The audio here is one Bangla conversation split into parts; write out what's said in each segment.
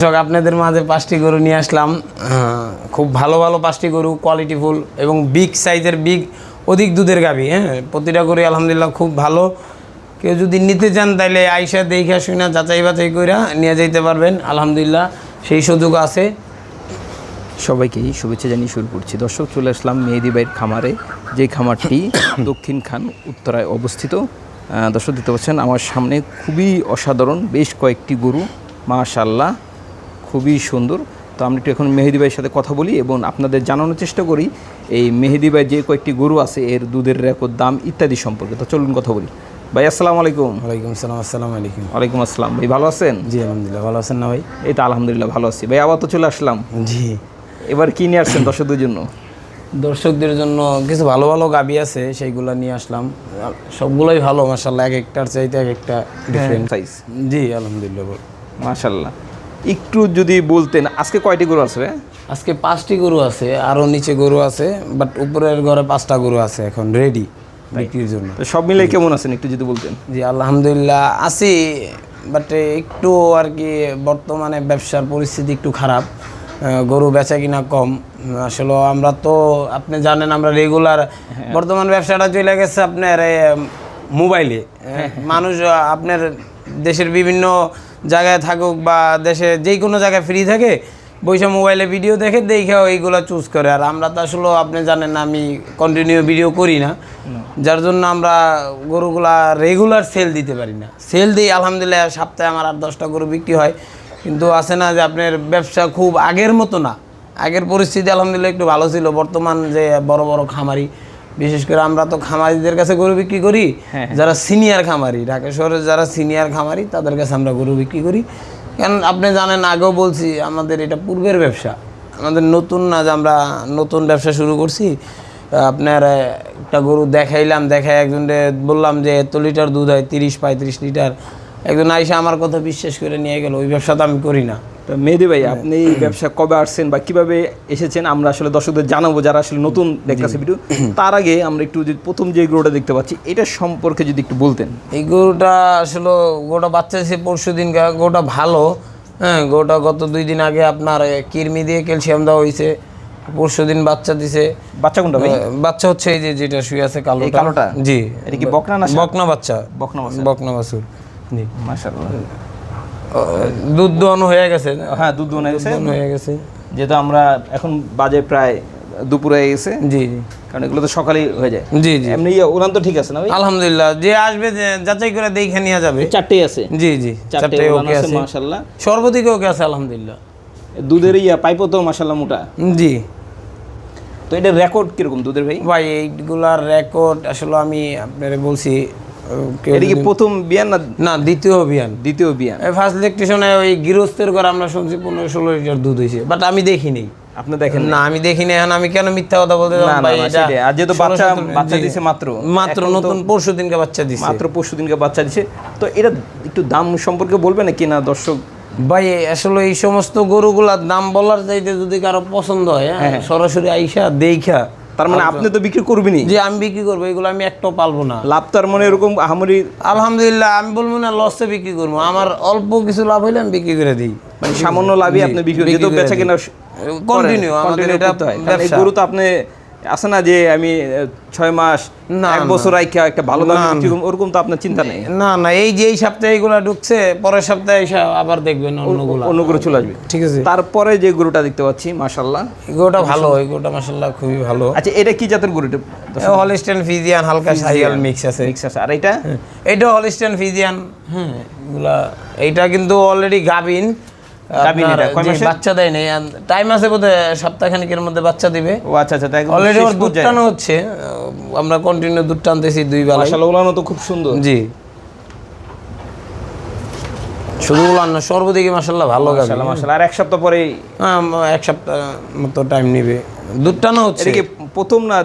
দর্শক আপনাদের মাঝে পাঁচটি গরু নিয়ে আসলাম। খুব ভালো ভালো পাঁচটি গরু কোয়ালিটিফুল এবং বিগ সাইজের বিগ অধিক দুধের গাভী হ্যাঁ? প্রতিটা গরু আলহামদুলিল্লাহ খুব ভালো। কেউ যদি নিতে চান তাহলে আইসা দেখে শুনে যাচাই বাছাই করে নিয়ে যেতে পারবেন। আলহামদুলিল্লাহ সেই সুযোগ আছে। সবাইকেই শুভেচ্ছা জানিয়ে শুরু করছি। দর্শক চলে আসলাম মেহেদি বাইয়ের খামারে। যে খামারটি দক্ষিণ খান উত্তরায় অবস্থিত। দর্শক দেখতে পাচ্ছেন আমার সামনে খুবই অসাধারণ বেশ কয়েকটি গরু মাশাল্লাহ খুবই সুন্দর। তো আমরা একটু এখন মেহেদি ভাইয়ের সাথে কথা বলি এবং আপনাদের জানানোর চেষ্টা করি এই মেহেদি ভাই যে কয়েকটি গরু আছে এর দুধের রেকর্ড দাম ইত্যাদি সম্পর্কে। তো চলুন কথা বলি। ভাই আসসালামু আলাইকুম। ওয়ালাইকুম আসসালাম আসসালামু আলাইকুম। ওয়ালাইকুম আসসালাম। ভাই ভালো আছেন? জি আলহামদুলিল্লাহ ভালো আছেন না ভাই? এই তো আলহামদুলিল্লাহ ভালো আছি। ভাই আবার তো চলে আসলাম। জি। এবার কি নিয়ে আসছেন দর্শকদের জন্য? দর্শকদের জন্য কিছু ভালো ভালো গাবি আছে সেইগুলো নিয়ে আসলাম। সবগুলোই ভালো মাসাল্লাহ এক একটার চাইতে এক একটা ডিফারেন্ট সাইজ জি আলহামদুলিল্লাহ। বল। একটু যদি বলতেন আজকে কয়টি গরু আছে আজকে পাঁচটি গরু আছে আরও নিচে গরু আছে বাট উপরের ঘরে পাঁচটা গরু আছে এখন রেডি বিক্রির জন্য। সব মিলে কেমন আছেন একটু যদি বলতেন? জি আলহামদুলিল্লাহ আছি বাট একটু আর কি বর্তমানে ব্যবসার পরিস্থিতি একটু খারাপ গরু বেচা কিনা কম আসলে আমরা তো আপনি জানেন আমরা রেগুলার বর্তমান ব্যবসাটা চলে গেছে আপনার মোবাইলে মানুষ আপনার দেশের বিভিন্ন জায়গায় থাকুক বা দেশে যেই কোনো জায়গায় ফ্রি থাকে বৈশা মোবাইলে ভিডিও দেখে দেখে এইগুলো চুজ করে। আর আমরা তো আসলে আপনি জানেন আমি কন্টিনিউ ভিডিও করি না। যার জন্য আমরা গরুগুলা রেগুলার সেল দিতে পারি না। সেল দিই আলহামদুলিল্লাহ সপ্তাহে আমার আট দশটা গরু বিক্রি হয়। কিন্তু আছে না যে আপনার ব্যবসা খুব আগের মতো না। আগের পরিস্থিতি আলহামদুলিল্লাহ একটু ভালো ছিল। বর্তমান যে বড় বড় খামারি বিশেষ করে আমরা তো খামারিদের কাছে গরু বিক্রি করি যারা সিনিয়র খামারি ঢাকা শহরের যারা সিনিয়র খামারি তাদের কাছে আমরা গরু বিক্রি করি। কারণ আপনি জানেন আগেও বলছি আমাদের এটা পূর্বের ব্যবসা। আমাদের নতুন না যে আমরা নতুন ব্যবসা শুরু করছি আপনার একটা গরু দেখাইলাম দেখাই একজনকে বললাম যে এত লিটার দুধ হয় তিরিশ পঁয়ত্রিশ লিটার। একজন আইসা আমার কথা বিশ্বাস করে নিয়ে গেল ওই ব্যবসা তো আমি করি না। তো মেহেদি ভাই আপনি এই ব্যবসা কবে আসছেন বা কীভাবে এসেছেন? আমরা আসলে দর্শকদের জানাব যারা আসলে নতুন দেখতেছে ভিডিও। তার আগে আমরা একটু যে প্রথম যে গরুটা দেখতে পাচ্ছি এটা সম্পর্কে যদি একটু বলতেন। এই গরুটা আসলে গরুটা বাচ্চা দিয়েছে পরশু দিন গরুটা ভালো। হ্যাঁ গরুটা গত দুই দিন আগে আপনার কিরমি দিয়ে ক্যালসিয়াম দেওয়া হয়েছে। পরশু দিন বাচ্চা দিছে। বাচ্চা কোনটা ভাই? বাচ্চা হচ্ছে এই যে যেটা শুয়ে আছে কালো কালোটা? জি। এটা কি বকনা না বকনা বাচ্চা। বকনা বাচ্চা? বকনা বাছুর। জি। মাশাআল্লাহ। দুধ দোয়ানো হয়ে গেছে। হ্যাঁ দুধ দোনে গেছে হয়ে গেছে। যেহেতু আমরা এখন বাজে প্রায় দুপুরে হয়ে গেছে। জি জি। কারণ এগুলো তো সকালেই হয়ে যায়। জি জি। এমনি ইয়ে উড়ান তো ঠিক আছে না ভাই? আলহামদুলিল্লাহ যে আসবে যাচাই করে দেখে নেওয়া যাবে। চারটেই আছে। জি জি চারটে ওকে আছে মাশাআল্লাহ। সর্বদিকে ওকে আছে আলহামদুলিল্লাহ। দুধের ইয়া পাইপও তো মাশাআল্লাহ মোটা। জি। তো এটা রেকর্ড কীরকম দুধের ভাই? ভাই এইগুলার রেকর্ড আসলে আমি আপনারে বলছি এটা কি প্রথম বিয়ান না না দ্বিতীয় অভিযান দ্বিতীয় বিয়ান? ফার্স্ট ইলেকট্রিশনে ওই গৃহস্থের ঘর আমরা শুনছি পনেরো ষোলো লিটার দুধ হয়েছে বাট আমি দেখিনি। আপনি দেখেন না আমি দেখিনি এখন আমি কেন মিথ্যা কথা বলতে ভাই এটা আর যেহেতু 16 বাচ্চা- 17 বাচ্চা দিছে মাত্র। মাত্র নতুন পরশু দিনকে বাচ্চা দিছে। মাত্র পরশু দিনকে বাচ্চা দিছে। তো এটা একটু দাম সম্পর্কে বলবেন কি না দর্শক? ভাই আসলে এই সমস্ত গরুগুলার দাম বলার চাইতে যদি কারও পছন্দ হয় হ্যাঁ, সরাসরি আইসা দেখা তার মানে আপনি তো বিক্রি করবেনই। যে আমি বিক্রি করব এগুলো আমি একটাও পালবো না। লাভ তার মানে এরকম আহামরি আলহামদুলিল্লাহ আমি বলব না লসে বিক্রি করব। আমার অল্প কিছু লাভ হইলে আমি বিক্রি করে দিই। মানে সামান্য লাভই আপনি বিক্রি যেহেতু করে বেচা কিনা কন্টিনিউ আমাদের এটা। গরু তো আপনি আছে না যে আমি ছয় মাস না, এক বছর রাইখা একটা ভালো দামে ওরকম তো আপনার চিন্তা নেই? না না এই যে এই সপ্তাহে এইগুলা ঢুকছে পরের সপ্তাহে এসে আবার দেখবেন অন্যগুলা। অন্য গরু চলে আসবে। ঠিক আছে। তারপরে যে গরুটা দেখতে পাচ্ছি মাশাল্লাহ গরুটা ভালো এই গরুটা মাসাল্লাহ খুবই ভালো। আচ্ছা এটা কি জাতের গরু এটা? হলিস্টেন ফিজিয়ান হালকা সাইয়াল মিক্স আছে। মিক্স আছে। আর এটা এটা হলিস্টেন ফিজিয়ান হ্যাঁ এগুলা এইটা কিন্তু অলরেডি গাবিন গাভীন আপনার এটা, কয় যে মাসের? বাচ্চা দেয় নাই টাইম আছে বোধহয় সপ্তাহখানিকের মধ্যে বাচ্চা দিবে। ও আচ্ছা আচ্ছা তাই অলরেডি আমার দুধ টানো হচ্ছে। আমরা কন্টিনিউ দুধ টানতেছি দুই বেলা মাশাল্লাহ ওলানো তো খুব সুন্দর। জি। শুধু বললাম না সর্বদিকে মাসাল্লাহ ভালো গাবি আর এক সপ্তাহ পরে হ্যাঁ, এক সপ্তাহ মতো টাইম নিবে। দুধ টানো হচ্ছে। প্রথম না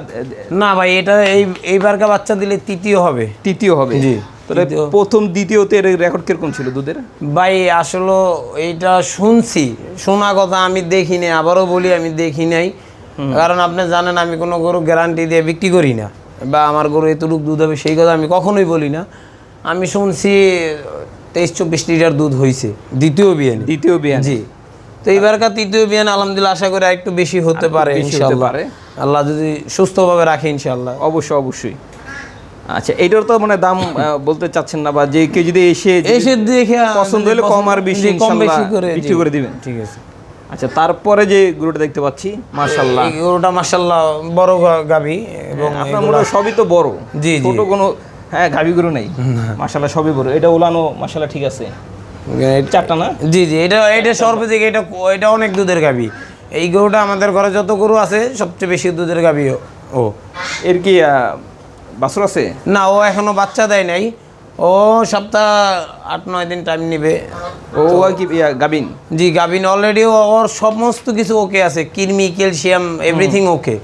না ভাই এটা এই এইবারকার বাচ্চা দিলে তৃতীয় হবে। তৃতীয় হবে। জি, তাহলে প্রথম দ্বিতীয়তে এর রেকর্ড কীরকম ছিল দুধের? ভাই আসলে এইটা শুনছি। শোনা কথা আমি দেখিনি আবারও বলি আমি দেখি নাই। কারণ আপনি জানেন আমি কোনো গরু গ্যারান্টি দিয়ে বিক্রি করি না। বা আমার গরু এতটুকু দুধ হবে সেই কথা আমি কখনোই বলি না। আমি শুনছি তেইশ চব্বিশ লিটার দুধ হয়েছে দ্বিতীয় বিয়ান। দ্বিতীয় বিয়ান। জি। তো এইবারকার তৃতীয় বিয়ান আলহামদুলিল্লাহ আশা করি একটু বেশি হতে পারে ইনশাআল্লাহ। আল্লাহ যদি সুস্থভাবে রাখে ইনশাআল্লাহ। অবশ্যই অবশ্যই। আচ্ছা এইটার তো মানে দাম বলতে চাচ্ছেন না বা যে কেউ যদি এসে এসে দেখে পছন্দ হলে কম আর বেশি কম বেশি করে বিক্রি করে দিবেন। ঠিক আছে। আচ্ছা তারপরে যে গরুটা দেখতে পাচ্ছি মাশাল্লাহ এই গরুটা মাশাআল্লাহ বড় গা- গাভী এবং আপনার মনে সবই তো বড়। জি, জি। ছোট কোনো হ্যাঁ গাভি গরু নেই। মাশাল্লাহ সবই বড়। এটা উলানো মাশাল্লাহ ঠিক আছে। চারটা না? জি জি এটা এটা সর্বাধিক এটা এটা অনেক দুধের গাভী এই গরুটা আমাদের ঘরে যত গরু আছে সবচেয়ে বেশি দুধের গাভী ও- এর কি বাছুর আছে? না ও এখনও বাচ্চা দেয় নাই। ও সপ্তাহ আট নয় দিন টাইম নিবে। ও কি গাবিন? জি গাভিন অলরেডি ওর সমস্ত কিছু ওকে আছে। কিরমি ক্যালসিয়াম এভরিথিং ওকে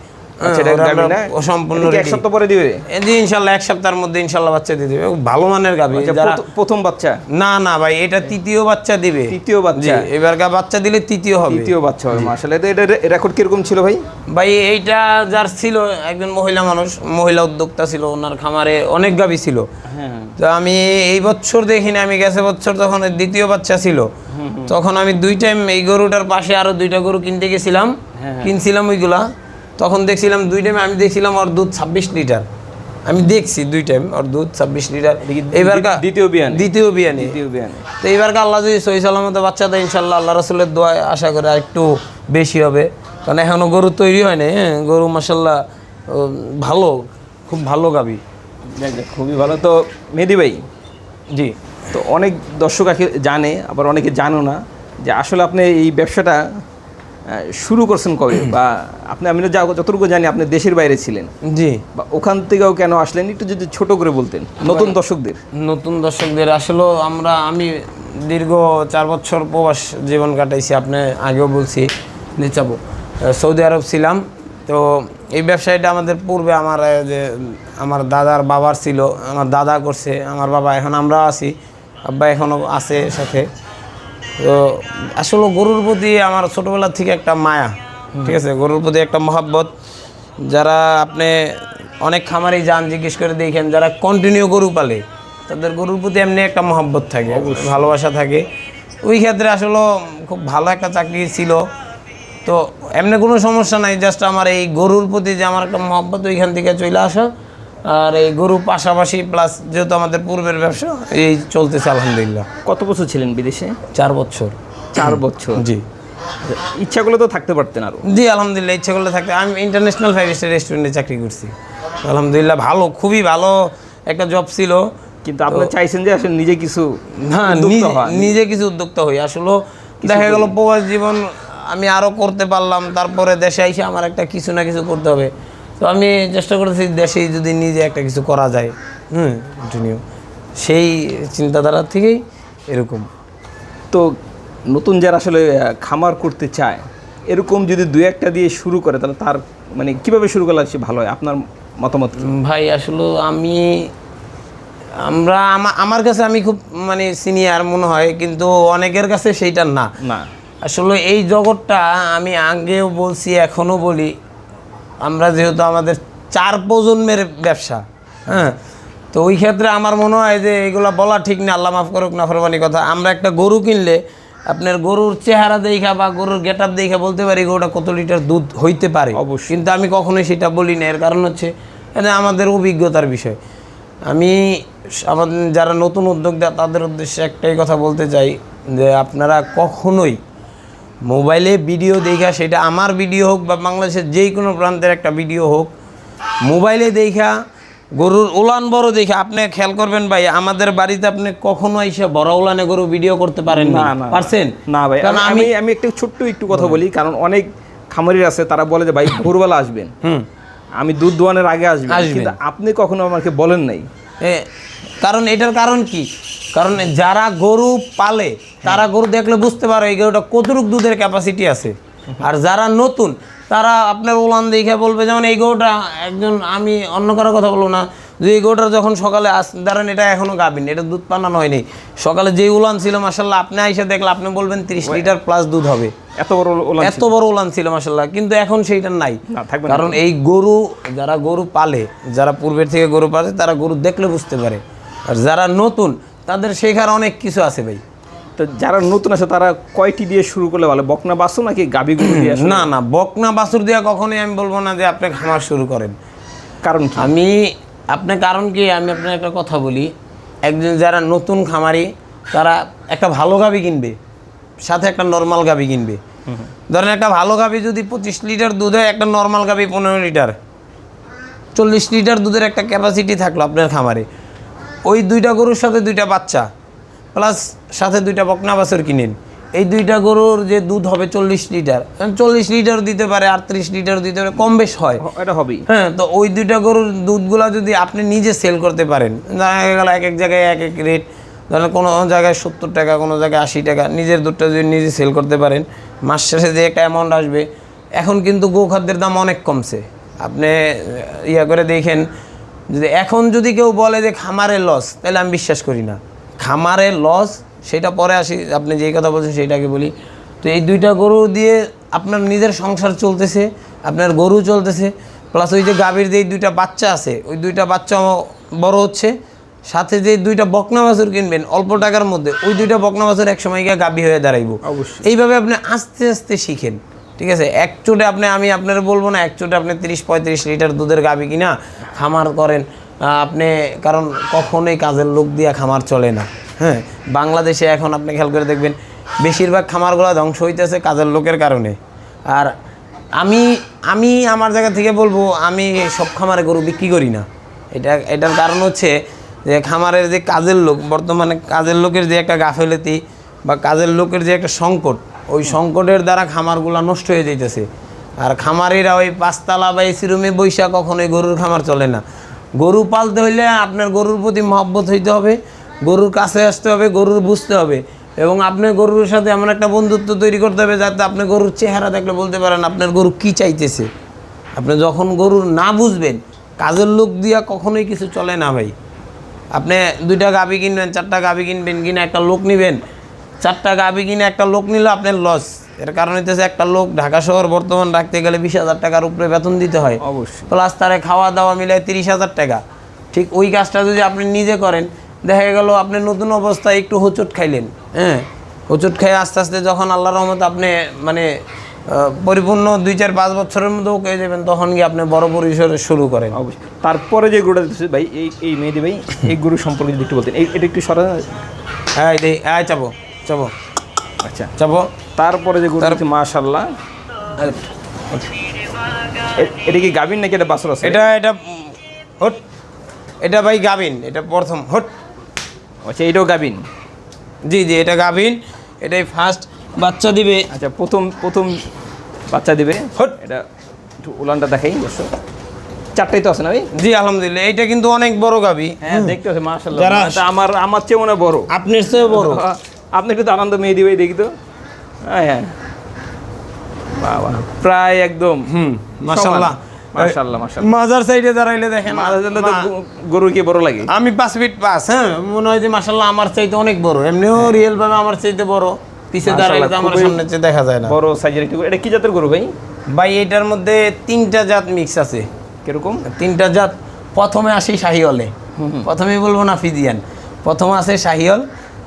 এটা গাবিন না? সম্পূর্ণ এক সপ্তাহ পরে দিবে? জি ইনশাল্লাহ এক সপ্তাহের মধ্যে ইনশাল্লাহ বাচ্চা দিয়ে দেবে। ভালো মানের গাভী যারা প্রথ- প্রথম বাচ্চা? না না ভাই এটা তৃতীয় বাচ্চা দিবে। তৃতীয় জি বাচ্চা এবারকার বাচ্চা দিলে তৃতীয় হবে। তৃতীয় বাচ্চা হবে মাশাল্লাহ এটা রেকর্ড কীরকম ছিল ভাই? ভাই এইটা যার ছিল একজন মহিলা মানুষ মহিলা উদ্যোক্তা ছিল ওনার খামারে অনেক গাভী ছিল। হ্যাঁ তো আমি এই বছর দেখিনি আমি গেছে বছর তখন দ্বিতীয় বাচ্চা ছিল। তখন আমি দুই টাইম এই গরুটার পাশে আরও দুইটা গরু কিনতে গেছিলাম। কিনছিলাম ওইগুলা। তখন দেখছিলাম দুই টাইম আমি দেখছিলাম ওর দুধ ছাব্বিশ লিটার। আমি দেখছি দুই টাইম ওর দুধ ছাব্বিশ লিটার। এবার দ্বিতীয় বিয়ান। দ্বিতীয় বিয়ানি। দ্বিতীয় বিয়ান। তো এইবারকে আল্লাহ যদি সহি সালামতে বাচ্চা দেয় ইনশাল্লাহ আল্লাহ রসুলের দোয়ায় আশা করে আর একটু বেশি হবে। কারণ এখনও গরু তৈরি হয় না হ্যাঁ? গরু মাসাল্লাহ ভালো খুব ভালো গাবি। খুবই ভালো। তো মেহেদি ভাই জি। তো অনেক দর্শক জানে আবার অনেকে জানো না যে আসলে আপনি এই ব্যবসাটা শুরু করছেন কবে? বা আপনি আমি যা যতটুকু জানি আপনি দেশের বাইরে ছিলেন। জি। বা ওখান থেকেও কেন আসলেন? একটু যদি ছোট করে বলতেন নতুন দর্শকদের। নতুন দর্শকদের আসলে আমরা আমি দীর্ঘ চার বছর প্রবাস জীবন কাটাইছি আপনি আগেও বলছি নিচাবো। সৌদি আরব ছিলাম তো এই ব্যবসায়টা আমাদের পূর্বে আমার যে আমার দাদার বাবার ছিল আমার দাদা করছে আমার বাবা এখন আমরা আছি আব্বা এখনও আছে সাথে। তো আসলে গরুর প্রতি আমার ছোটোবেলা থেকে একটা মায়া ঠিক আছে? গরুর প্রতি একটা মহাব্বত। যারা আপনি অনেক খামারে যান জিজ্ঞেস করে দেখেন যারা কন্টিনিউ গরু পালে তাদের গরুর প্রতি এমনি একটা মহাব্বত থাকে ভালোবাসা থাকে। ওই ক্ষেত্রে আসলে খুব ভালো একটা চাকরি ছিল। তো এমনি কোনো সমস্যা নাই জাস্ট আমার এই গরুর প্রতি যে আমার একটা মহব্বত ওইখান থেকে চলে আসা। আর এই গরু পাশাপাশি প্লাস যেহেতু আমাদের পূর্বের ব্যবসা এই চলতেছে আলহামদুলিল্লাহ। কত বছর ছিলেন বিদেশে? চার বছর। চার বছর। জি। ইচ্ছাগুলো তো থাকতে পারতেন আরও। জি আলহামদুলিল্লাহ ইচ্ছে করলে থাকতে আমি ইন্টারন্যাশনাল ফাইভ স্টার রেস্টুরেন্টে চাকরি করছি। আলহামদুলিল্লাহ ভালো খুবই ভালো একটা জব ছিল। কিন্তু আপনি চাইছেন যে আসলে নিজে কিছু না নিজে নিজে কিছু উদ্যোক্তা হই। আসলে দেখা গেল প্রবাস জীবন আমি আরও করতে পারলাম তারপরে দেশে এসে আমার একটা কিছু না কিছু করতে হবে। তো আমি চেষ্টা করেছি দেশেই যদি নিজে একটা কিছু করা যায় হুম কন্টিনিউ সেই চিন্তাধারা থেকেই এরকম। তো নতুন যারা আসলে খামার করতে চায় এরকম যদি দু একটা দিয়ে শুরু করে তাহলে তার মানে কীভাবে শুরু করলে সে ভালো হয়? আপনার মতামত ভাই আসলে আমি আমরা আমার কাছে আমি খুব মানে সিনিয়র মনে হয় কিন্তু অনেকের কাছে সেইটা না। না। আসলে এই জগৎটা আমি আগেও বলছি এখনও বলি আমরা যেহেতু আমাদের চার প্রজন্মের ব্যবসা হ্যাঁ তো ওই ক্ষেত্রে আমার মনে হয় যে এগুলো বলা ঠিক না আল্লাহ মাফ করুক না ফরমানি কথা। আমরা একটা গরু কিনলে আপনার গরুর চেহারা দেখা বা গরুর গেট আপ দেখা বলতে পারি গরুটা কত লিটার দুধ হইতে পারে। অবশ্যই। কিন্তু আমি কখনোই সেটা বলি না এর কারণ হচ্ছে এটা আমাদের অভিজ্ঞতার বিষয়। আমি আমাদের যারা নতুন উদ্যোক্তা তাদের উদ্দেশ্যে একটাই কথা বলতে চাই যে আপনারা কখনোই মোবাইলে ভিডিও দেখা সেটা আমার ভিডিও হোক বা বাংলাদেশের যেই কোনো প্রান্তের একটা ভিডিও হোক মোবাইলে দেখা গরুর উলান বড় দেখে আপনি খেয়াল করবেন ভাই আমাদের বাড়িতে আপনি কখনো এসে বড় উলানে গরু ভিডিও করতে পারেন না? পারছেন? না ভাই কারণ আমি আমি একটু ছোট্ট একটু কথা বলি কারণ অনেক খামারির আছে তারা বলে যে ভাই ভোরবেলা আসবেন। হুম। আমি দুধ দোয়ানের আগে আসবেন। কিন্তু আপনি কখনো আমাকে বলেন নাই। কারণ এটার কারণ কি? কারণ যারা গরু পালে তারা গরু দেখলে বুঝতে পারে এই গরুটা কতটুক দুধের ক্যাপাসিটি আছে। আর যারা নতুন তারা আপনার উলান দেখে বলবে যেমন এই গরুটা একজন আমি অন্য কারও কথা বলব না। যে এই গরুটা যখন সকালে আস দাঁড়ান এটা এখনও গাবিন এটা দুধ পানানো হয়নি সকালে যে উলান ছিল মাসাল্লাহ আপনি আইসা দেখলে আপনি বলবেন তিরিশ লিটার প্লাস দুধ হবে। এত বড় ওলান এত বড় উলান ছিল মাসাল্লাহ কিন্তু এখন সেইটা নাই। কারণ এই গরু যারা গরু পালে যারা পূর্বের থেকে গরু পালে তারা গরু দেখলে বুঝতে পারে। আর যারা নতুন তাদের শেখার অনেক কিছু আছে ভাই। তো যারা নতুন আছে তারা কয়টি দিয়ে শুরু করলে ভালো? বকনা বাসু নাকি গাবি গরু দিয়ে? না না বকনা বাছুর দিয়ে কখনোই আমি বলব না যে আপনি খামার শুরু করেন। কারণ আমি আপনি কারণ কি? আমি আপনার একটা কথা বলি। একজন যারা নতুন খামারি তারা একটা ভালো গাবি কিনবে সাথে একটা নর্মাল গাবি কিনবে। ধরেন একটা ভালো গাবি যদি পঁচিশ লিটার দুধ হয় একটা নর্মাল গাবি পনেরো লিটার। চল্লিশ লিটার দুধের একটা ক্যাপাসিটি থাকল আপনার খামারে। ওই দুইটা গরুর সাথে দুইটা বাচ্চা। প্লাস সাথে দুইটা বকনা বাছর কিনেন এই দুইটা গরুর যে দুধ হবে চল্লিশ লিটার চল্লিশ লিটার দিতে পারে আটত্রিশ লিটার দিতে পারে কম বেশ হয়। এটা হবেই। হ্যাঁ তো ওই দুইটা গরুর দুধগুলা যদি আপনি নিজে সেল করতে পারেন দেখা গেল এক এক জায়গায় এক এক রেট ধরেন কোনো জায়গায় সত্তর টাকা কোনো জায়গায় আশি টাকা নিজের দুধটা যদি নিজে সেল করতে পারেন মাস শেষে যে একটা অ্যামাউন্ট আসবে এখন কিন্তু গোখাদ্যের দাম অনেক কমছে। আপনি ইয়া করে দেখেন যদি এখন যদি কেউ বলে যে খামারের লস তাহলে আমি বিশ্বাস করি না। খামারের লস সেটা পরে আসি আপনি যেই কথা বলছেন সেইটাকে বলি। তো এই দুইটা গরু দিয়ে আপনার নিজের সংসার চলতেছে আপনার গরু চলতেছে প্লাস ওই যে গাভীর যে দুইটা বাচ্চা আছে ওই দুইটা বাচ্চা বড় হচ্ছে সাথে যে দুইটা বকনা বাছুর কিনবেন অল্প টাকার মধ্যে ওই দুইটা বকনা বাছুর এক সময় গিয়ে গাভী হয়ে দাঁড়াইব। অবশ্যই। এইভাবে আপনি আস্তে আস্তে শিখেন ঠিক আছে? এক চোটে আপনি আমি আপনার বলব না এক চোটে আপনি তিরিশ পঁয়ত্রিশ লিটার দুধের গাভী কিনা খামার করেন। আপনি, কারণ কখনোই কাজের লোক দিয়ে খামার চলে না। হ্যাঁ বাংলাদেশে এখন আপনি খেয়াল করে দেখবেন, বেশিরভাগ খামারগুলো ধ্বংস হইতেছে কাজের লোকের কারণে। আর আমি আমি আমার জায়গা থেকে বলব, আমি সব খামারে গরু বিক্রি করি না। এটা, এটার কারণ হচ্ছে যে খামারের যে কাজের লোক, বর্তমানে কাজের লোকের যে একটা গাফেলতি বা কাজের লোকের যে একটা সংকট, ওই সংকটের দ্বারা খামারগুলো নষ্ট হয়ে যাইতেছে। আর খামারিরা ওই পাঁচতলা বা এসি রুমে বৈশা কখনোই গরুর খামার চলে না। গরু পালতে হইলে আপনার গরুর প্রতি মহব্বত হইতে হবে, গরুর কাছে আসতে হবে, গরুর বুঝতে হবে এবং আপনার গরুর সাথে এমন একটা বন্ধুত্ব তৈরি করতে হবে যাতে আপনি গরুর চেহারা দেখলে বলতে পারেন আপনার গরু কি চাইতেছে। আপনি যখন গরুর না বুঝবেন, কাজের লোক দিয়া কখনোই কিছু চলে না ভাই। আপনি দুইটা গাভি কিনবেন, চারটা গাভি কিনবেন, কিনে একটা লোক নেবেন, চারটা গাভি কিনে একটা লোক নিলে আপনার লস এর কারণ হইতেছে একটা লোক ঢাকা শহর বর্তমান রাখতে গেলে বিশ হাজার টাকার উপরে বেতন দিতে হয়। অবশ্যই। প্লাস তারে খাওয়া দাওয়া মিলায় তিরিশ হাজার টাকা। ঠিক ওই কাজটা যদি আপনি নিজে করেন দেখা গেল আপনি নতুন অবস্থায় একটু হোঁচট খাইলেন হ্যাঁ? হোঁচট খেয়ে আস্তে আস্তে যখন আল্লাহর রহমত আপনি মানে পরিপূর্ণ দুই চার পাঁচ বছরের মধ্যেও পেয়ে যাবেন তখন গিয়ে আপনি বড় পরিসরে শুরু করেন। অবশ্যই। তারপরে যে গরুটা দিতেছে ভাই এই এই মেহেদি ভাই এই গরু সম্পর্কে যদি একটু বলতেন এই এটা একটু সরা হ্যাঁ দেই হ্যাঁ চাবো চাবো। আচ্ছা। চাবো তারপরে যে গরু দিচ্ছে মাশাল্লাহ এটা কি গাভিন নাকি এটা বাসর আছে? এটা এটা হট। এটা ভাই গাবিন এটা প্রথম হট। আচ্ছা এটাও গাভিন জি জি এটা গাবিন এটাই ফার্স্ট বাচ্চা দিবে। আচ্ছা প্রথম প্রথম বাচ্চা দিবে। হট। এটা একটু উলানটা দেখাই দর্শক। চারটাই তো আছে না ভাই? জি আলহামদুলিল্লাহ এটা কিন্তু অনেক বড় গাবি হ্যাঁ দেখতে আছে যারা- এটা আমার আমার চেয়ে মনে বড়। আপনার চেয়ে বড়। আপনি একটু আনন্দ মেহেদি ভাই দেখি তো। হ্যাঁ হ্যাঁ। বাবা প্রায় একদম। হুম মাশাআল্লাহ। মাজার সাইডে দাঁড়াইলে দেখেন বড় লাগে। আমি পাঁচ ফিট পাঁচ হ্যাঁ মনে হয় যে মাসাল্লাহ আমার চাইতে অনেক বড়। এমনিও রিয়েল ভাবে আমার চাইতে বড়। পিছে দাঁড়াইলে তো আমার সামনে দেখা যায় না। বড় সাইজের একটু এটা কি জাতের গরু ভাই? ভাই এটার মধ্যে তিনটা জাত মিক্স আছে। কীরকম? তিনটা জাত। প্রথমে আসি শাহিওলে প্রথমেই বলব না ফিজিয়ান। প্রথমে আছে শাহিওল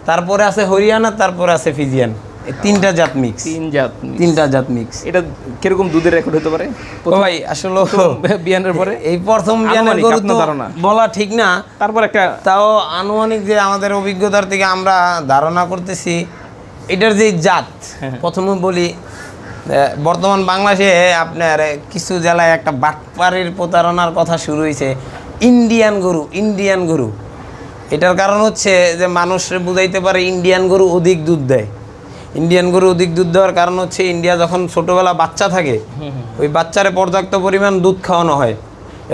তারপরে আছে হরিয়ানা তারপরে আছে ফিজিয়ান। তিনটা জাত মিক্স তিন জাত তিনটা জাত মিক্স এটা কীরকম দুধের রেকর্ড হতে পারে? ভাই আসলে বিয়ানের পরে? এই প্রথম বিয়ানের গরু তো ধারণা। বলা ঠিক না। তারপর একটা তাও আনুমানিক যে আমাদের অভিজ্ঞতার থেকে আমরা ধারণা করতেছি এটার যে জাত প্রথমে বলি বর্তমান বাংলাদেশে আপনার কিছু জেলায় একটা বাটপাড়ির প্রতারণার কথা শুরু হয়েছে ইন্ডিয়ান গরু ইন্ডিয়ান গরু। এটার কারণ হচ্ছে যে মানুষ বুঝাইতে পারে ইন্ডিয়ান গরু অধিক দুধ দেয়। ইন্ডিয়ান গরু অধিক দুধ দেওয়ার কারণ হচ্ছে ইন্ডিয়া যখন ছোটোবেলা বাচ্চা থাকে ওই বাচ্চারে পর্যাপ্ত পরিমাণ দুধ খাওয়ানো হয়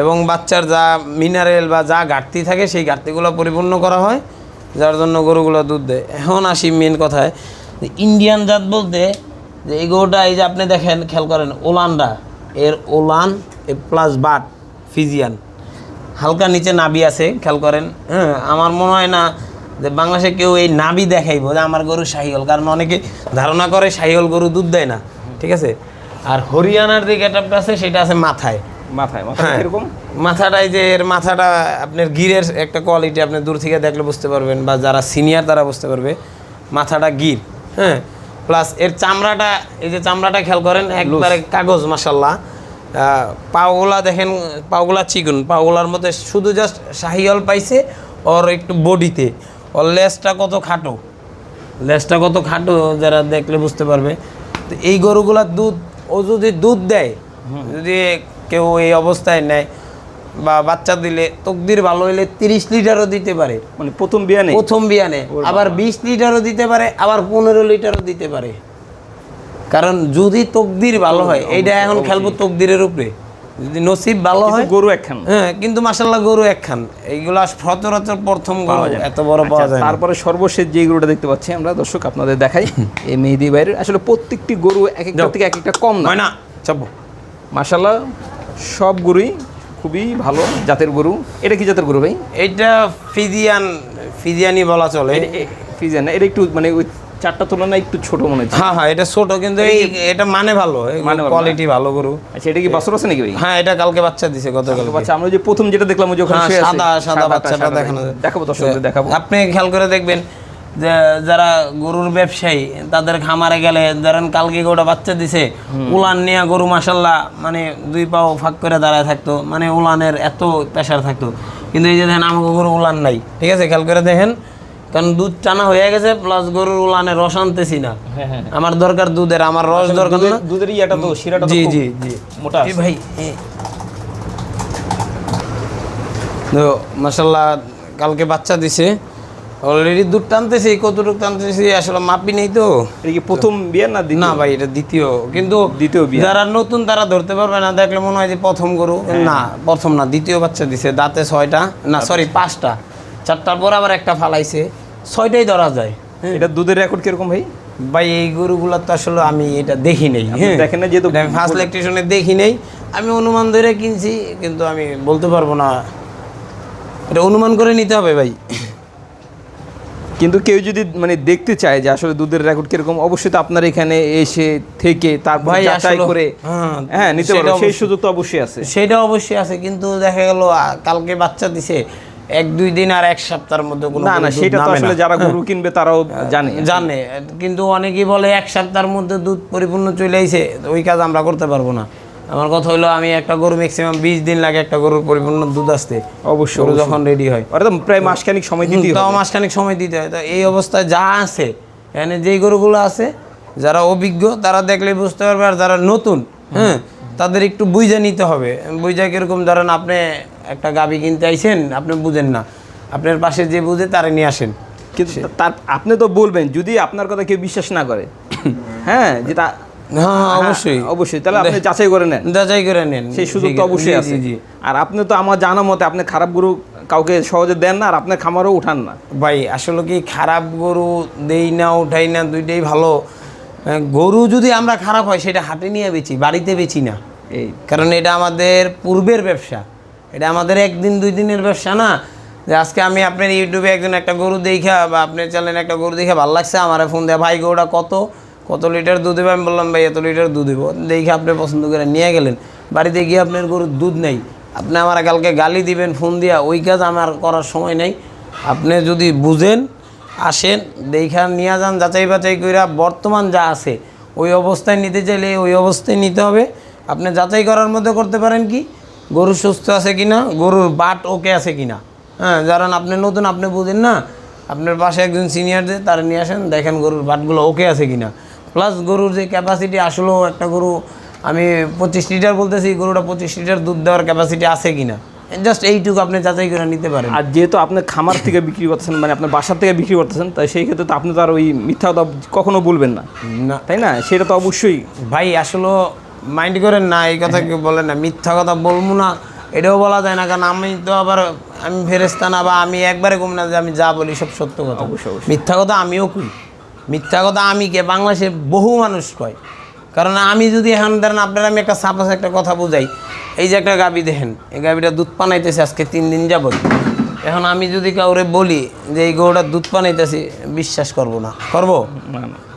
এবং বাচ্চার যা মিনারেল বা যা ঘাটতি থাকে সেই ঘাটতিগুলো পরিপূর্ণ করা হয় যার জন্য গরুগুলো দুধ দেয়। এখন আসি মেন কথায়। যে ইন্ডিয়ান জাত বলতে যে এই গরুটা এই যে আপনি দেখেন খেয়াল করেন ওলানরা। এর ওলান এ প্লাস বাট ফিজিয়ান হালকা নিচে নাবি আছে খেয়াল করেন। হ্যাঁ আমার মনে হয় না যে বাংলাদেশে কেউ এই নাবি দেখাইবো যে আমার গরু শাহিওল কারণ অনেকে ধারণা করে শাহিওল গরু দুধ দেয় না ঠিক আছে? আর হরিয়ানার যে গেটআপটা আছে সেটা আছে মাথায়। মাথায় মাথায় হ্যাঁ মাথাটাই যে এর মাথাটা আপনার গিরের একটা কোয়ালিটি আপনি দূর থেকে দেখলে বুঝতে পারবেন বা যারা সিনিয়র তারা বুঝতে পারবে মাথাটা গির হ্যাঁ? প্লাস এর চামড়াটা এই যে চামড়াটা খেয়াল করেন একবারে কাগজ মাসাল্লাহ পাওগুলা দেখেন পাওগুলা চিকন। পাওগুলার মধ্যে শুধু জাস্ট শাহিয়াল পাইছে ওর একটু বডিতে। ওর লেজটা কত খাটো? লেজটা কত খাটো যারা দেখলে বুঝতে পারবে। তো এই গরুগুলার দুধ ও যদি দুধ দেয় যদি কেউ এই অবস্থায় নেয় বা বাচ্চা দিলে তকদির ভালো হইলে তিরিশ লিটারও দিতে পারে। মানে প্রথম বিয়ানে? প্রথম বিয়ানে। আবার বিশ লিটারও দিতে পারে আবার পনেরো লিটারও দিতে পারে। কারণ যদি তকদির ভালো হয় এইটা এখন খেলব তকদিরের উপরে। যদি নসিব ভালো হয় গরু একখান। হ্যাঁ কিন্তু মাসাল্লাহ গরু একখান। এইগুলা সচরাচর প্রথম গরু এত বড় পাওয়া আচ্ছা, যায় তারপরে সর্বশেষ যে গরুটা দেখতে পাচ্ছি আমরা দর্শক আপনাদের দেখাই এই মেহেদি ভাইয়ের। আসলে প্রত্যেকটি গরু এক একটা থেকে এক একটা কম না। না চাপো মাশাল্লাহ সব গরুই খুবই ভালো জাতের গরু। এটা কি জাতের গরু ভাই? এইটা ফিজিয়ান ফিজিয়ানি বলা চলে। ফিজিয়ান এটা একটু মানে চারটা তুলনায় একটু ছোট মনে হচ্ছে। হ্যাঁ হ্যাঁ এটা ছোট কিন্তু এই এটা মানে ভালো মানে কোয়ালিটি ভালো গরু। আচ্ছা এটা কি বাছর আছে নাকি ভাই? হ্যাঁ এটা কালকে বাচ্চা দিছে গতকাল আচ্ছা আমরা যে প্রথম যেটা দেখলাম ওই যে ওখানে হ্যাঁ, সাদা সাদা বাচ্চাটা দেখানো। দেখাবো দর্শকদের দেখাবো। আপনি খেয়াল করে দেখবেন যে যারা গরুর ব্যবসায়ী তাদের খামারে গেলে ধরেন কালকে গোটা বাচ্চা দিছে উলান নিয়ে গরু মাসাল্লাহ মানে দুই পাও ফাঁক করে দাঁড়ায় থাকতো মানে উলানের এত প্রেশার থাকতো। কিন্তু এই যে দেখেন আমাকে গরু উলান নাই। ঠিক আছে খেয়াল করে দেখেন কারণ দুধ টানা হয়ে গেছে প্লাস গরুর উলানে রস আনতেছি না। হ্যাঁ হ্যাঁ আমার দরকার দুধের আমার রস দরকার না। দুধের ইয়াটা তো শিরাটা জি জি জি। মোটা ভাই তো মাসাল্লাহ কালকে বাচ্চা দিছে। অলরেডি দুধ টানতেছি কতটুকু টানতেছি আসলে মাপি নেই তো। এটা কি প্রথম বিয়ে না? না ভাই এটা দ্বিতীয়। কিন্তু দ্বিতীয় বিয়ে। যারা নতুন তারা ধরতে পারবে না। দেখলে মনে হয় যে প্রথম গরু। হ্যাঁ। না প্রথম না দ্বিতীয় বাচ্চা দিছে। দাঁতে ছয়টা না সরি পাঁচটা। চারটার পর আবার একটা ফালাইছে। ছয়টাই ধরা যায়। হ্যাঁ। এটা দুধের রেকর্ড কীরকম ভাই? ভাই এই গরুগুলো তো আসলে আমি এটা দেখি নেই হ্যাঁ। দেখেন না যেহেতু ফার্স্ট ইলেকট্রিশনে দেখি নেই। আমি অনুমান ধরে কিনছি কিন্তু আমি বলতে পারব না। এটা অনুমান করে নিতে হবে ভাই। কিন্তু কেউ যদি মানে দেখতে চায় যে আসলে দুধের রেকর্ড কীরকম অবশ্যই তো আপনার এখানে এসে থেকে তারপর ভাই যাচাই করে হ্যাঁ, হ্যাঁ নিতে পারবে। সেই সুযোগ তো অবশ্যই আছে। সেটা অবশ্যই আছে কিন্তু দেখা গেল কালকে বাচ্চা দিছে। এক দুই দিন আর এক সপ্তাহের মধ্যে কোনো না না সেটা তো আসলে যারা গরু কিনবে তারাও জানে। জানে। কিন্তু অনেকেই বলে এক সপ্তাহের মধ্যে দুধ পরিপূর্ণ চলে আইছে ওই কাজ আমরা করতে পারব না। আমার কথা হলো আমি একটা গরু ম্যাক্সিমাম বিশ দিন লাগে একটা গরুর পরিপূর্ণ দুধ আসতে। অবশ্যই গরু যখন রেডি হয়। ওরা তো প্রায় মাসখানিক সময় দিতেই তাও হবে। মাসখানেক সময় দিতে হয়। তো এই অবস্থায় যা আছে এখানে যেই গরুগুলো আছে যারা অভিজ্ঞ তারা দেখলে বুঝতে পারবে আর যারা নতুন হ্যাঁ তাদের একটু বুঝে নিতে হবে। বুঝে কীরকম ধরেন আপনি একটা গাবি কিনতে আইছেন আপনি বুঝেন না। আপনার পাশে যে বুঝে তারা নিয়ে আসেন। কিন্তু তার আপনি তো বলবেন যদি আপনার কথা কেউ বিশ্বাস না করে। হ্যাঁ যে তা হ্যাঁ অবশ্যই। অবশ্যই। তাহলে আপনি যাচাই করে নেন। যাচাই করে নেন। সেই সুযোগ তো অবশ্যই আছে। আর আপনি তো আমার জানা মতে আপনি খারাপ গরু কাউকে সহজে দেন না আর আপনার খামারও উঠান না। ভাই আসলে কি খারাপ গরু দেই না উঠাই না দুইটাই ভালো। গরু যদি আমরা খারাপ হয় সেটা হাটে নিয়ে বেচি বাড়িতে বেচি না। এই। কারণ এটা আমাদের পূর্বের ব্যবসা। এটা আমাদের একদিন, দুই দিনের ব্যবসা না। যে আজকে আমি আপনার ইউটিউবে একজন একটা গরু দেখা বা আপনার চ্যানেলে একটা গরু দেখে, ভালো লাগছে, আমার ফোন দেয়, ভাই, গরুটা কত? কত লিটার দুধ দেবে? আমি বললাম, ভাই, এত লিটার দুধ দেবো। দেখে আপনি পছন্দ করে নিয়ে গেলেন। বাড়িতে গিয়ে আপনার গরুর দুধ নেই। আপনি আমার কালকে গালি দিবেন ফোন দিয়া, ওই কাজ আমার করার সময় নেই। আপনি যদি বুঝেন, আসেন, দেখা নিয়ে যান, যাচাই বাছাই কইরা বর্তমান যা আছে, ওই অবস্থায় নিতে চাইলে ওই অবস্থায় নিতে হবে। আপনি যাচাই করার মধ্যে করতে পারেন কি? গরু সুস্থ আছে কিনা গরুর বাট ওকে আছে কিনা। হ্যাঁ কারণ আপনি নতুন আপনি বুঝেন না আপনার পাশে একজন সিনিয়র যে তারা নিয়ে আসেন দেখেন গরুর বাটগুলো ওকে আছে কিনা। প্লাস গরুর যে ক্যাপাসিটি আসলেও একটা গরু আমি পঁচিশ লিটার বলতেছি গরুটা পঁচিশ লিটার দুধ দেওয়ার ক্যাপাসিটি আছে কিনা। জাস্ট এইটুকু আপনি যাচাই করে নিতে পারেন। আর যেহেতু আপনি খামার থেকে বিক্রি করতেছেন মানে আপনার বাসার থেকে বিক্রি করতেছেন তাই সেই ক্ষেত্রে তো আপনি তো আর ওই মিথ্যা কখনো বলবেন না। না। তাই না? সেটা তো অবশ্যই। ভাই আসলে মাইন্ড করেন না এই কথা কেউ বলে না? মিথ্যা কথা বলব না এটাও বলা যায় না কারণ আমি তো আবার আমি ফেরেস্তা না বা আমি একবারে কম না যে আমি যা বলি সব সত্য কথা। মিথ্যা কথা আমিও কই। মিথ্যা কথা আমি কে? বাংলাদেশে বহু মানুষ কয়। কারণ আমি যদি এখন ধরেন আপনার আমি একটা সাপোজ একটা কথা বুঝাই। এই যে একটা গাবি দেখেন এই গাবিটা দুধ পানাইতেছে আজকে তিন দিন যাবত এখন আমি যদি কাউরে বলি যে এই গরুটা দুধ পানাইতেছি বিশ্বাস করব না। করব?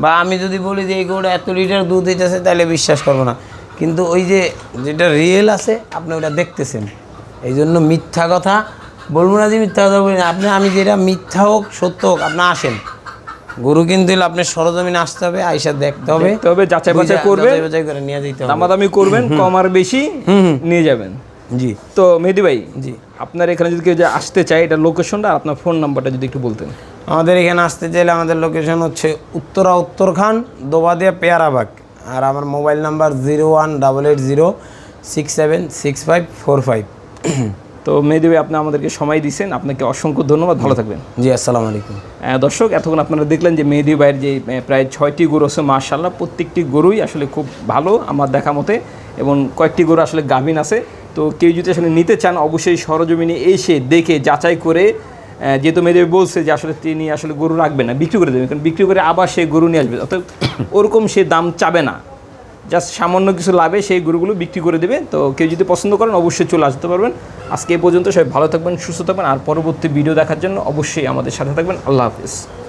বা আমি যদি বলি যে এই গরুটা এত লিটার দুধ দিতেছে তাহলে বিশ্বাস করব না। কিন্তু ওই যে যেটা রিয়েল আছে আপনি ওটা দেখতেছেন। এই জন্য মিথ্যা কথা বলব না যে মিথ্যা কথা বলি আপনি আমি যেটা মিথ্যা হোক সত্য হোক আপনি আসেন। গরু কিন্তু হলে আপনি সরজমিনে আসতে হবে আইসা দেখতে হবে। তবে যাচাই বাছাই করবেন। যাচাই করে নিয়ে যেতে হবে। দামাদামি করবেন কম আর বেশি নিয়ে যাবেন। জি। তো মেহেদি ভাই জি। আপনার এখানে যদি কেউ যে আসতে চায় এটা লোকেশনটা আপনার ফোন নাম্বারটা যদি একটু বলতেন। আমাদের এখানে আসতে চাইলে আমাদের লোকেশন হচ্ছে উত্তরা উত্তরখান দোবাদিয়া পেয়ারাবাগ। আর আমার mobile number zero one double eight zero six seven six five four five. তো ভাই আপনি আমাদেরকে সময় দিয়েছেন। আপনাকে অসংখ্য ধন্যবাদ। ভালো থাকবেন। জি আসসালামু আলাইকুম। দর্শক এতক্ষণ আপনারা দেখলেন যে মেহেদি ভাইয়ের যে প্রায় ছয়টি গরু আছে মার্শাল্লাহ প্রত্যেকটি গরুই আসলে খুব ভালো আমার দেখা মতে এবং কয়েকটি গরু আসলে গাভিন আছে। তো কেউ যদি আসলে নিতে চান অবশ্যই সরজমিনে এসে দেখে যাচাই করে যেহেতু মেয়েদের বলছে যে আসলে তিনি আসলে গরু রাখবে না, বিক্রি করে দেবে কারণ বিক্রি করে আবার সে গরু নিয়ে আসবে। অর্থাৎ ওরকম সে দাম চাবে না। জাস্ট সামান্য কিছু লাভে সেই গরুগুলো বিক্রি করে দেবে। তো কেউ যদি পছন্দ করেন, অবশ্যই চলে আসতে পারবেন। আজকে এ পর্যন্ত সবাই ভালো থাকবেন, সুস্থ থাকবেন, আর পরবর্তী ভিডিও দেখার জন্য অবশ্যই আমাদের সাথে থাকবেন। আল্লাহ হাফিজ।